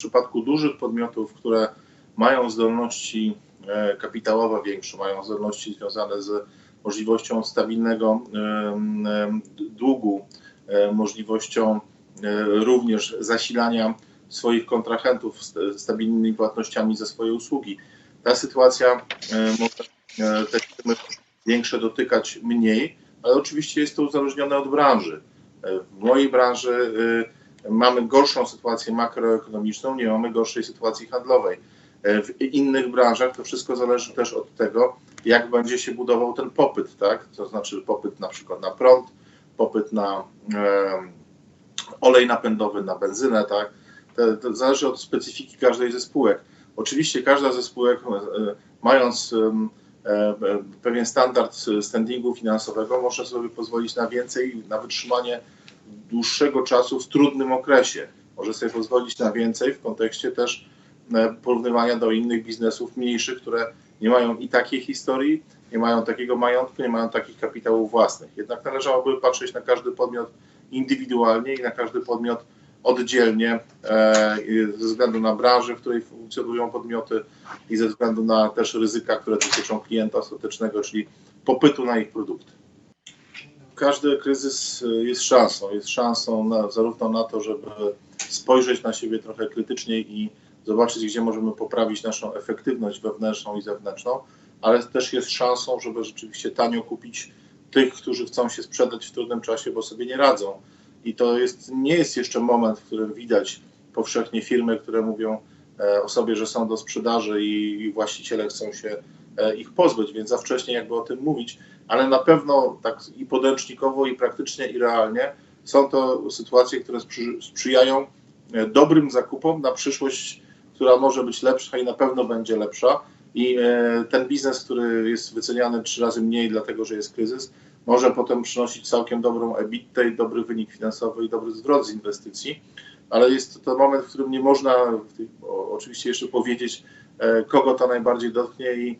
przypadku dużych podmiotów, które mają zdolności e, kapitałowe większe, mają zdolności związane z możliwością stabilnego długu, e, możliwością e, również zasilania swoich kontrahentów st- stabilnymi płatnościami za swoje usługi. Ta sytuacja może te firmy większe dotykać mniej, ale oczywiście jest to uzależnione od branży. W mojej branży mamy gorszą sytuację makroekonomiczną, nie mamy gorszej sytuacji handlowej. E, W innych branżach to wszystko zależy też od tego, jak będzie się budował ten popyt, tak? To znaczy popyt na przykład na prąd, popyt na e, olej napędowy, na benzynę, tak? To, to zależy od specyfiki każdej ze spółek. Oczywiście każda ze spółek, e, mając e, pewien standard standingu finansowego, może sobie pozwolić na więcej, na wytrzymanie dłuższego czasu w trudnym okresie. Może sobie pozwolić na więcej w kontekście też e, porównywania do innych biznesów mniejszych, które nie mają i takiej historii, nie mają takiego majątku, nie mają takich kapitałów własnych. Jednak należałoby patrzeć na każdy podmiot indywidualnie i na każdy podmiot oddzielnie e, ze względu na branżę, w której funkcjonują podmioty i ze względu na też ryzyka, które dotyczą klienta ostatecznego, czyli popytu na ich produkty. Każdy kryzys e, jest szansą. Jest szansą na, zarówno na to, żeby spojrzeć na siebie trochę krytycznie i zobaczyć, gdzie możemy poprawić naszą efektywność wewnętrzną i zewnętrzną, ale też jest szansą, żeby rzeczywiście tanio kupić tych, którzy chcą się sprzedać w trudnym czasie, bo sobie nie radzą. I to jest, nie jest jeszcze moment, w którym widać powszechnie firmy, które mówią e, o sobie, że są do sprzedaży i, właściciele chcą się ich pozbyć, więc za wcześnie jakby o tym mówić, ale na pewno tak i podręcznikowo, i praktycznie, i realnie są to sytuacje, które sprzy, sprzyjają e, dobrym zakupom na przyszłość, która może być lepsza i na pewno będzie lepsza. I e, ten biznes, który jest wyceniany trzy razy mniej, dlatego że jest kryzys, może potem przynosić całkiem dobrą EBITDA i dobry wynik finansowy i dobry zwrot z inwestycji, ale jest to moment, w którym nie można oczywiście jeszcze powiedzieć, e, kogo to najbardziej dotknie i e,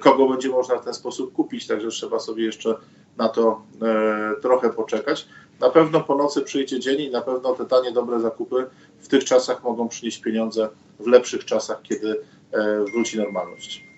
kogo będzie można w ten sposób kupić, także trzeba sobie jeszcze na to e, trochę poczekać. Na pewno po nocy przyjdzie dzień i na pewno te tanie, dobre zakupy w tych czasach mogą przynieść pieniądze w lepszych czasach, kiedy e, wróci normalność.